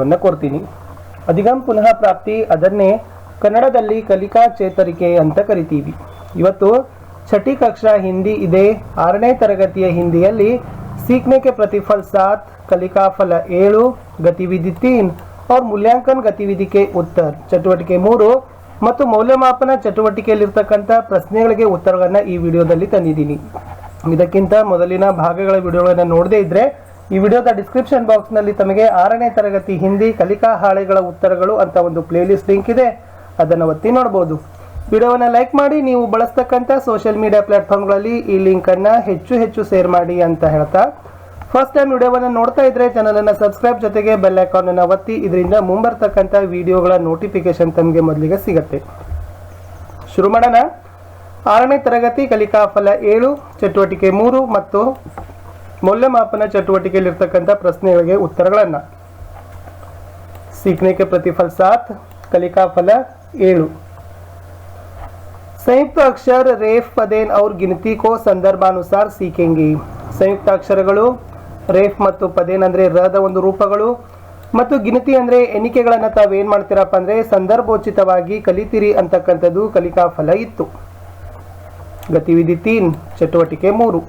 ವನ್ನು ಕೊಡ್ತೀನಿ ಅಧಿಗಮ್ ಪುನಃ ಪ್ರಾಪ್ತಿ ಅದನ್ನೇ ಕನ್ನಡದಲ್ಲಿ ಕಲಿಕಾ ಚೇತರಿಕೆ ಅಂತ ಕರಿತೀವಿ ಇವತ್ತು ಛಠಿ ಕಕ್ಷಾ ಹಿಂದಿ ಇದೆ ಆರನೇ ತರಗತಿಯ ಹಿಂದಿಯಲ್ಲಿ सीखने के प्रतिफल सात कलिका फल ಏಳು ಗತಿವಿಧಿ ತೀನ್ और मूल्यांकन ಗತಿವಿಧಿ ಕೆ ಉತ್ತರ ಚಟುವಟಿಕೆ ಮೂರು ಮತ್ತು ಮೌಲ್ಯಮಾಪನ ಚಟುವಟಿಕೆಯಲ್ಲಿರ್ತಕ್ಕಂಥ ಪ್ರಶ್ನೆಗಳಿಗೆ ಉತ್ತರಗಳನ್ನ ಈ ವಿಡಿಯೋದಲ್ಲಿ ತಂದಿದ್ದೀನಿ ಇದಕ್ಕಿಂತ ಮೊದಲಿನ ಭಾಗಗಳ ವಿಡಿಯೋಗಳನ್ನ ನೋಡದೇ ಇದ್ರೆ ಈ ವಿಡಿಯೋದ ಡಿಸ್ಕ್ರಿಪ್ಷನ್ ಬಾಕ್ಸ್ನಲ್ಲಿ ತಮಗೆ ಆರನೇ ತರಗತಿ ಹಿಂದಿ ಕಲಿಕಾ ಹಾಳೆಗಳ ಉತ್ತರಗಳು ಅಂತ ಒಂದು ಪ್ಲೇಲಿಸ್ಟ್ ಲಿಂಕ್ ಇದೆ. ಅದನ್ನು ಒತ್ತಿ ನೋಡ್ಬೋದು. ವಿಡಿಯೋವನ್ನು ಲೈಕ್ ಮಾಡಿ, ನೀವು ಬಳಸ್ತಕ್ಕಂಥ ಸೋಷಿಯಲ್ ಮೀಡಿಯಾ ಪ್ಲಾಟ್ಫಾರ್ಮ್ಗಳಲ್ಲಿ ಈ ಲಿಂಕನ್ನು ಹೆಚ್ಚು ಹೆಚ್ಚು ಶೇರ್ ಮಾಡಿ ಅಂತ ಹೇಳ್ತಾ. ಫಸ್ಟ್ ಟೈಮ್ ವಿಡಿಯೋವನ್ನು ನೋಡ್ತಾ ಇದ್ರೆ ಚಾನಲನ್ನು ಸಬ್ಸ್ಕ್ರೈಬ್ ಜೊತೆಗೆ ಬೆಲ್ ಅನ್ನ ಒತ್ತಿ, ಇದರಿಂದ ಮುಂಬರ್ತಕ್ಕಂಥ ವಿಡಿಯೋಗಳ ನೋಟಿಫಿಕೇಶನ್ ತಮಗೆ ಮೊದಲಿಗೆ ಸಿಗತ್ತೆ. ಶುರು ಮಾಡೋಣ. ಆರನೇ ತರಗತಿ ಕಲಿಕಾ ಫಲ ಏಳು, ಚಟುವಟಿಕೆ ಮೂರು ಮತ್ತು ಮೌಲ್ಯಮಾಪನ ಚಟುವಟಿಕೆಯಲ್ಲಿರ್ತಕ್ಕಂಥ ಪ್ರಶ್ನೆಗಳಿಗೆ ಉತ್ತರಗಳನ್ನು सीखने के प्रतिफल सात कलिका फल ಏಳು संयुक्त अक्षर रेफ पदेन और गिनती को ಸಂದರ್ಭಾನುಸಾರ सीखेंगे ಸಂಯುಕ್ತ ಅಕ್ಷರಗಳು ರೇಫ್ ಮತ್ತು ಪದೇನ್ ಅಂದ್ರೆ ರದ ಒಂದು ರೂಪಗಳು ಮತ್ತು ಗಿನತಿ ಅಂದ್ರೆ ಎಣಿಕೆಗಳನ್ನ ತಾವೇನ್ ಮಾಡ್ತೀರಪ್ಪ ಅಂದ್ರೆ ಸಂದರ್ಭೋಚಿತವಾಗಿ ಕಲಿತೀರಿ ಅಂತಕ್ಕಂಥದ್ದು ಕಲಿಕಾ ಫಲ ಇತ್ತು ಗತಿವಿಧಿ ತೀನ್ ಚಟುವಟಿಕೆ ಮೂರು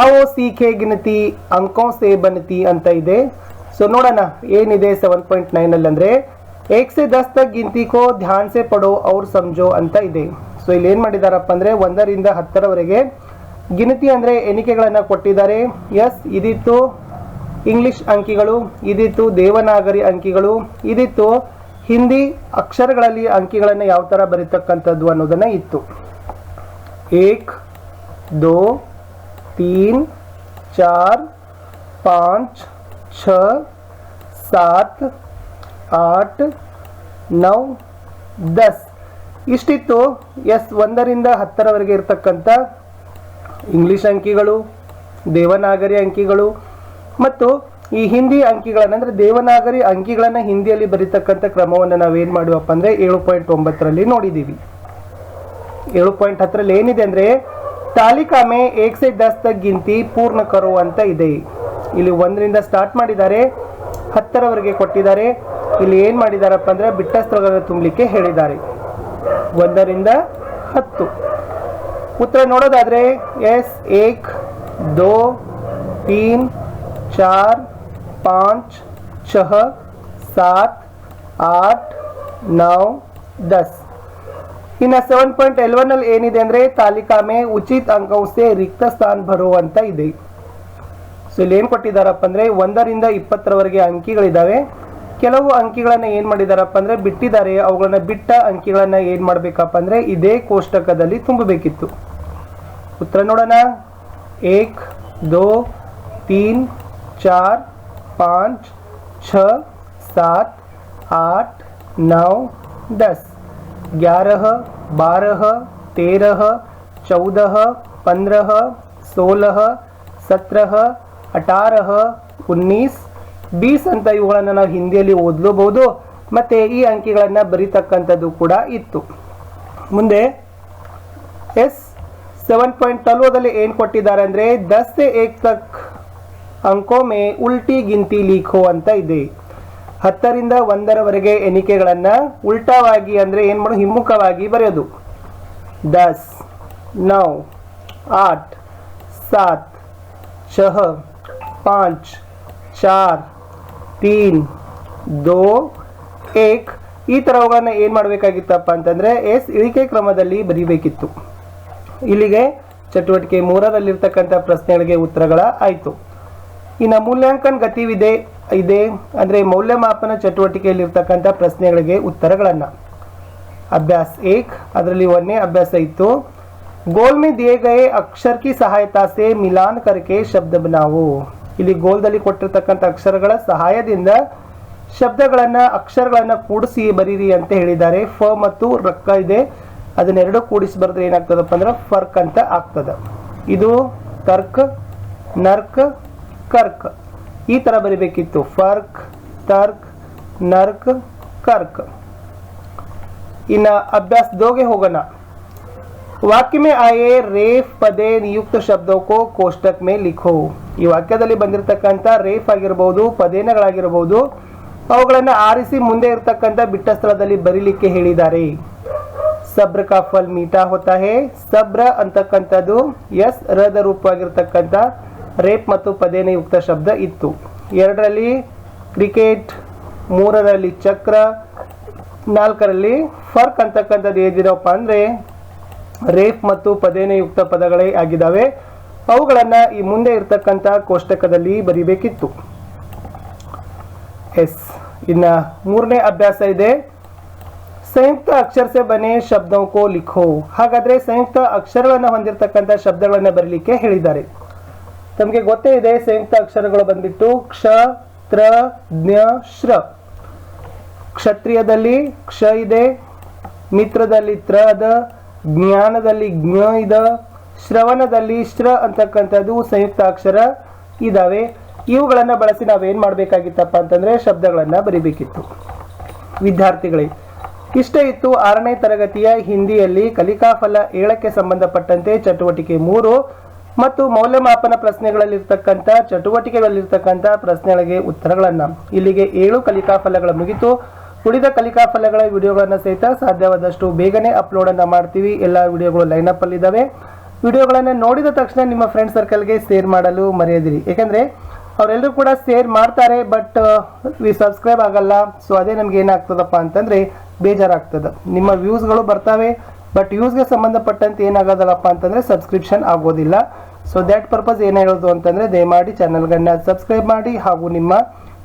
ಆವೋ ಕೆ ಗಿನತಿ, ಅಂಕೋ ಸೇ ಬನತಿ ಅಂತ ಇದೆ. ಸೊ ನೋಡೋಣ, ಏನಿದೆ ಸೆವೆನ್ ಪಾಯಿಂಟ್ ನೈನಲ್ಲಿ ಅಂದರೆ ಏಕ್ ಸೆ ದಸ್ ತಕ್ ಗಿಂತಿಕೋ ಧ್ಯಾನ್ ಸೆ ಪಡೋ ಅವ್ರು ಸಮಜೋ ಅಂತ ಇದೆ. ಸೊ ಇಲ್ಲಿ ಏನು ಮಾಡಿದಾರಪ್ಪ ಅಂದರೆ, ಒಂದರಿಂದ ಹತ್ತರವರೆಗೆ ಗಿನತಿ ಅಂದ್ರೆ ಎಣಿಕೆಗಳನ್ನು ಕೊಟ್ಟಿದ್ದಾರೆ. ಎಸ್ ಇದಿತ್ತು ಇಂಗ್ಲಿಷ್ ಅಂಕಿಗಳು, ಇದಿತ್ತು ದೇವನಾಗರಿ ಅಂಕಿಗಳು, ಇದಿತ್ತು ಹಿಂದಿ ಅಕ್ಷರಗಳಲ್ಲಿ ಅಂಕಿಗಳನ್ನು ಯಾವ ತರ ಬರೀತಕ್ಕಂಥದ್ದು ಅನ್ನೋದನ್ನು ಇತ್ತು. ಏಕ್, ದೋ तीन चार पाँच छ सात ಆಟ್ ನೌ ದಸ್ ಇಷ್ಟಿತ್ತು ಎಸ್ ಒಂದರಿಂದ ಹತ್ತರವರೆಗೆ ಇರತಕ್ಕಂಥ ಇಂಗ್ಲಿಷ್ ಅಂಕಿಗಳು ದೇವನಾಗರಿ ಅಂಕಿಗಳು ಮತ್ತು ಈ ಹಿಂದಿ ಅಂಕಿಗಳನ್ನು ಅಂದರೆ ದೇವನಾಗರಿ ಅಂಕಿಗಳನ್ನು ಹಿಂದಿಯಲ್ಲಿ ಬರೀತಕ್ಕಂಥ ಕ್ರಮವನ್ನು ನಾವೇನು ಮಾಡುವಪ್ಪ ಅಂದರೆ ಏಳು ಪಾಯಿಂಟ್ ಒಂಬತ್ತರಲ್ಲಿ ನೋಡಿದ್ದೀವಿ ಏಳು ಪಾಯಿಂಟ್ ಹತ್ತರಲ್ಲಿ ಏನಿದೆ ಅಂದರೆ ತಾಲಿಕಾ ಮೇ ಏಕ್ ಸೆ ದಸ್ ತಕ್ ಗಿಂತಿ ಪೂರ್ಣ ಕರು ಅಂತ ಇದೆ. ಇಲ್ಲಿ ಒಂದರಿಂದ ಸ್ಟಾರ್ಟ್ ಮಾಡಿದ್ದಾರೆ, ಹತ್ತರವರೆಗೆ ಕೊಟ್ಟಿದ್ದಾರೆ. ಇಲ್ಲಿ ಏನು ಮಾಡಿದಾರಪ್ಪ ಅಂದರೆ ಬಿಟ್ಟಸ್ತ್ರಗಳನ್ನು ತುಂಬಲಿಕ್ಕೆ ಹೇಳಿದ್ದಾರೆ. ಒಂದರಿಂದ ಹತ್ತು. ಉತ್ತರ ನೋಡೋದಾದರೆ ಎಸ್, ಏಕ್, ದೋ, ತೀನ್, ಚಾರ್, ಪಾಂಚ್, ಛಹ, ಸಾತ್, ಆಟ್ ನೌ ದಸ್. ಇನ್ನು ಸೆವೆನ್ ಪಾಯಿಂಟ್ ಎಲೆವೆನ್ ಅಲ್ಲಿ ಏನಿದೆ ಅಂದ್ರೆ ತಾಲಿಕಾಮೆ ಉಚಿತ ಅಂಕೌಸೆ ರಿಕ್ತ ಸ್ಥಾನ ಬರುವಂತ ಇದೆ. ಸೊ ಇಲ್ಲಿ ಏನು ಕೊಟ್ಟಿದ್ದಾರಪ್ಪ ಅಂದ್ರೆ ಒಂದರಿಂದ ಇಪ್ಪತ್ತರವರೆಗೆ ಅಂಕಿಗಳಿದ್ದಾವೆ ಕೆಲವು ಅಂಕಿಗಳನ್ನು ಏನು ಮಾಡಿದಾರಪ್ಪ ಅಂದ್ರೆ ಬಿಟ್ಟಿದ್ದಾರೆ. ಅವುಗಳನ್ನ ಬಿಟ್ಟ ಅಂಕಿಗಳನ್ನು ಏನು ಮಾಡಬೇಕಪ್ಪ ಅಂದ್ರೆ ಇದೇ ಕೋಷ್ಟಕದಲ್ಲಿ ತುಂಬಬೇಕಿತ್ತು. ಉತ್ತರ ನೋಡೋಣ. ಏಕ್, ದೋ, ತೀನ್, ಚಾರ್, ಪಾಂಚ್, ಛ, ಸಾತ್, ಆಟ್ ನೌ ದಸ್. ग्यारह बारह तेरह चौदह पंद्रह सोलह सत्रह ಅಠಾರಹ ಉನ್ನೀಸ್ ಬೀಸ್ ಅಂತ ಇವುಗಳನ್ನು ನಾವು ಹಿಂದಿಯಲ್ಲಿ ಓದ್ಲೂಬಹುದು ಮತ್ತೆ ಈ ಅಂಕಿಗಳನ್ನು ಬರೀತಕ್ಕಂಥದ್ದು ಕೂಡ ಇತ್ತು ಮುಂದೆ ಎಸ್ ಸೆವೆನ್ ಪಾಯಿಂಟ್ ಟ್ವೆಲ್ವದಲ್ಲಿ ಏನು ಕೊಟ್ಟಿದ್ದಾರೆ ಅಂದರೆ ದಸ್ ಸೆ ಏಕ್ ತಕ್ ಅಂಕೋ ಮೇ ಉಲ್ಟಿ ಗಿಂತಿ ಲೀಖೋ ಅಂತ ಇದೆ ಹತ್ತರಿಂದ ಒಂದರವರೆಗೆ ಎಣಿಕೆಗಳನ್ನು ಉಲ್ಟಾವಾಗಿ ಅಂದ್ರೆ ಏನು ಮಾಡೋದು ಹಿಮ್ಮುಖವಾಗಿ ಬರೆಯೋದು. ದಸ್, ನೌ, ಆಟ್, ಸಾತ್, ಶಹ, ಪಾಂಚ್, ಚಾರ್, ತೀನ್, ದೋ, ಏಕ್. ಈ ಥರವುಗಳನ್ನ ಏನು ಮಾಡಬೇಕಾಗಿತ್ತಪ್ಪ ಅಂತಂದರೆ ಎಸ್, ಇಳಿಕೆ ಕ್ರಮದಲ್ಲಿ ಬರೀಬೇಕಿತ್ತು. ಇಲ್ಲಿಗೆ ಚಟುವಟಿಕೆ ಮೂರರಲ್ಲಿರ್ತಕ್ಕಂಥ ಪ್ರಶ್ನೆಗಳಿಗೆ ಉತ್ತರಗಳ ಆಯಿತು. ಇನ್ನು ಮೂಲ್ಯಾಂಕನ ಗತಿವಿದೆ, ಇದೆ. ಅಂದರೆ ಮೌಲ್ಯಮಾಪನ ಚಟುವಟಿಕೆಯಲ್ಲಿರ್ತಕ್ಕಂಥ ಪ್ರಶ್ನೆಗಳಿಗೆ ಉತ್ತರಗಳನ್ನು. ಅಭ್ಯಾಸ ಏಕ್, ಅದರಲ್ಲಿ ಒಂದೇ ಅಭ್ಯಾಸ ಇತ್ತು. ಗೋಲ್ ಮೇ ದಿಯೇ ಗಯೇ ಅಕ್ಷರ ಕಿ ಸಹಾಯತಾ ಮಿಲಾನ್ ಕರ್ಕೆ ಶಬ್ದ ಬನಾವು. ಇಲ್ಲಿ ಗೋಲ್ದಲ್ಲಿ ಕೊಟ್ಟಿರ್ತಕ್ಕಂಥ ಅಕ್ಷರಗಳ ಸಹಾಯದಿಂದ ಶಬ್ದಗಳನ್ನು, ಅಕ್ಷರಗಳನ್ನು ಕೂಡಿಸಿ ಬರೀರಿ ಅಂತ ಹೇಳಿದ್ದಾರೆ. ಫ ಮತ್ತು ರಕ್ಕ ಇದೆ. ಅದನ್ನೆರಡು ಕೂಡಿಸಿ ಬರೆದ್ರೆ ಏನಾಗ್ತದಪ್ಪ ಅಂದ್ರೆ ಫರ್ಕ್ ಅಂತ ಆಗ್ತದೆ. ಇದು ತರ್ಕ್, ನರ್ಕ್ ಕರ್ಕ್ ಈ ತರ ಬರಿಬೇಕಿತ್ತು ಫರ್ಕ್ ತರ್ಕ್ ನರ್ಕ್ ಕರ್ಕ್ ಇನ್ನು ಅಭ್ಯಾಸ ದೋಗೆ ಹೋಗೋಣ वाक्य में आए रेफ ಪದೇ ನಿಯುಕ್ತ ಶಬ್ದೋ ಕೋ ಕೋಷ್ಟಕ್ ಮೇ ಲಿಖೋ ಈ ವಾಕ್ಯದಲ್ಲಿ ಬಂದಿರತಕ್ಕಂಥ ರೇಫ್ ಆಗಿರಬಹುದು ಪದೇನಗಳಾಗಿರಬಹುದು ಅವುಗಳನ್ನು ಆರಿಸಿ ಮುಂದೆ ಇರತಕ್ಕಂಥ ಬಿಟ್ಟ ಸ್ಥಳದಲ್ಲಿ ಬರೀಲಿಕ್ಕೆ ಹೇಳಿದ್ದಾರೆ ಸಬ್ರ ಕಾ ಫಲ್ ಮೀಠಾ ಹೋತಾ ಹೇ ಸಬ್ರ ಅಂತಕ್ಕಂಥದ್ದು ಎಸ್ ರದ ರೂಪವಾಗಿರ್ತಕ್ಕಂಥ ರೇಪ್ ಮತ್ತು ಪದೇನ ಯುಕ್ತ ಶಬ್ದ ಇತ್ತು. ಎರಡರಲ್ಲಿ ಕ್ರಿಕೆಟ್, ಮೂರರಲ್ಲಿ ಚಕ್ರ, ನಾಲ್ಕರಲ್ಲಿ ಫರ್ಕ್ ಅಂತಕ್ಕಂಥದ್ದು ಏನಿದೆಯಪ್ಪ ಅಂದರೆ ರೇಪ್ ಮತ್ತು ಪದೇನ ಯುಕ್ತ ಪದಗಳೇ ಆಗಿದ್ದಾವೆ. ಅವುಗಳನ್ನು ಈ ಮುಂದೆ ಇರ್ತಕ್ಕಂಥ ಕೋಷ್ಟಕದಲ್ಲಿ ಬರೀಬೇಕಿತ್ತು. ಎಸ್. ಇನ್ನು ಮೂರನೇ ಅಭ್ಯಾಸ ಇದೆ. ಸಂಯುಕ್ತ ಅಕ್ಷರ ಸೆ ಬನೆ ಶಬ್ದಕ್ಕೋ ಲಿಖೋ. ಹಾಗಾದರೆ ಸಂಯುಕ್ತ ಅಕ್ಷರಗಳನ್ನು ಹೊಂದಿರತಕ್ಕಂಥ ಶಬ್ದಗಳನ್ನು ಬರಲಿಕ್ಕೆ ಹೇಳಿದ್ದಾರೆ. ತಮಗೆ ಗೊತ್ತೇ ಇದೆ, ಸಂಯುಕ್ತ ಅಕ್ಷರಗಳು ಬಂದ್ಬಿಟ್ಟು ಕ್ಷ, ತ್ರ, ಜ್ಞ, ಶ್ರ. ಕ್ಷತ್ರಿಯದಲ್ಲಿ ಕ್ಷ ಇದೆ, ಮಿತ್ರದಲ್ಲಿ ತ್ರ ಅದ, ಜ್ಞಾನದಲ್ಲಿ ಜ್ಞ ಇದ, ಶ್ರವಣದಲ್ಲಿ ಶ್ರ ಅಂತಕ್ಕಂಥದ್ದು ಸಂಯುಕ್ತ ಅಕ್ಷರ ಇದಾವೆ. ಇವುಗಳನ್ನು ಬಳಸಿ ನಾವೇನ್ ಮಾಡಬೇಕಾಗಿತ್ತಪ್ಪ ಅಂತಂದ್ರೆ ಶಬ್ದಗಳನ್ನ ಬರಿಬೇಕಿತ್ತು. ವಿದ್ಯಾರ್ಥಿಗಳೇ, ಇಷ್ಟ ಇತ್ತು ಆರನೇ ತರಗತಿಯ ಹಿಂದಿಯಲ್ಲಿ ಕಲಿಕಾಫಲ ಏಳಕ್ಕೆ ಸಂಬಂಧಪಟ್ಟಂತೆ ಚಟುವಟಿಕೆ ಮೂರು ಮತ್ತು ಮೌಲ್ಯಮಾಪನ ಪ್ರಶ್ನೆಗಳಲ್ಲಿರ್ತಕ್ಕಂಥ, ಚಟುವಟಿಕೆಗಳಲ್ಲಿರ್ತಕ್ಕಂಥ ಪ್ರಶ್ನೆಗಳಿಗೆ ಉತ್ತರಗಳನ್ನು. ಇಲ್ಲಿಗೆ ಏಳು ಕಲಿಕಾಫಲಗಳ ಮುಗಿತು. ಉಳಿದ ಕಲಿಕಾಫಲಗಳ ವಿಡಿಯೋಗಳನ್ನು ಸಹಿತ ಸಾಧ್ಯವಾದಷ್ಟು ಬೇಗನೆ ಅಪ್ಲೋಡ್ ಅನ್ನ ಮಾಡ್ತೀವಿ. ಎಲ್ಲ ವಿಡಿಯೋಗಳು ಲೈನ್ ಅಪ್ ಅಲ್ಲಿ ವಿಡಿಯೋಗಳನ್ನ ನೋಡಿದ ತಕ್ಷಣ ನಿಮ್ಮ ಫ್ರೆಂಡ್ ಸರ್ಕಲ್ಗೆ ಶೇರ್ ಮಾಡಲು ಮರೆಯದಿರಿ. ಯಾಕಂದ್ರೆ ಅವರೆಲ್ಲರೂ ಕೂಡ ಶೇರ್ ಮಾಡ್ತಾರೆ ಬಟ್ ವಿ ಸಬ್ಸ್ಕ್ರೈಬ್ ಆಗಲ್ಲ. ಸೊ ಅದೇ ನಮ್ಗೆ ಏನಾಗ್ತದಪ್ಪ ಅಂತಂದ್ರೆ ಬೇಜಾರಾಗ್ತದೆ. ನಿಮ್ಮ ವ್ಯೂಸ್ಗಳು ಬರ್ತಾವೆ. ಬಟ್ ಯೂಸ್ಗೆ ಸಂಬಂಧಪಟ್ಟಂತೆ ಏನಾಗೋದಲ್ಲಪ್ಪ ಅಂತಂದರೆ ಸಬ್ಸ್ಕ್ರಿಪ್ಷನ್ ಆಗೋದಿಲ್ಲ. ಸೊ ದ್ಯಾಟ್ ಪರ್ಪಸ್ ಏನು ಹೇಳೋದು ಅಂತಂದರೆ ದಯಮಾಡಿ ಚಾನಲ್ಗಳನ್ನ ಸಬ್ಸ್ಕ್ರೈಬ್ ಮಾಡಿ ಹಾಗೂ ನಿಮ್ಮ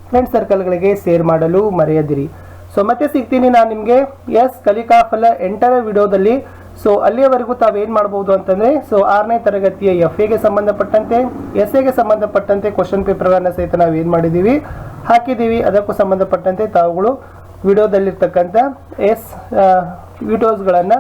ಫ್ರೆಂಡ್ ಸರ್ಕಲ್ಗಳಿಗೆ ಶೇರ್ ಮಾಡಲು ಮರೆಯದಿರಿ. ಸೊ ಮತ್ತೆ ಸಿಗ್ತೀನಿ ನಾನು ನಿಮಗೆ. ಎಸ್ ಕಲಿಕಾಫಲ ಎಂಟರ ವಿಡಿಯೋದಲ್ಲಿ. ಸೊ ಅಲ್ಲಿಯವರೆಗೂ ತಾವೇನು ಮಾಡ್ಬೋದು ಅಂತಂದರೆ ಸೊ ಆರನೇ ತರಗತಿಯ ಎಫ್ ಎಗೆ ಸಂಬಂಧಪಟ್ಟಂತೆ ಎಸ್ ಎಗೆ ಸಂಬಂಧಪಟ್ಟಂತೆ ಕ್ವಶನ್ ಪೇಪರ್ಗಳನ್ನು ಸಹಿತ ನಾವು ಏನು ಮಾಡಿದ್ದೀವಿ ಹಾಕಿದ್ದೀವಿ ಅದಕ್ಕೂ ಸಂಬಂಧಪಟ್ಟಂತೆ ತಾವುಗಳು ವಿಡಿಯೋದಲ್ಲಿರ್ತಕ್ಕಂಥ ಎಸ್ ವಿಡಿಯೋಸ್ಗಳನ್ನು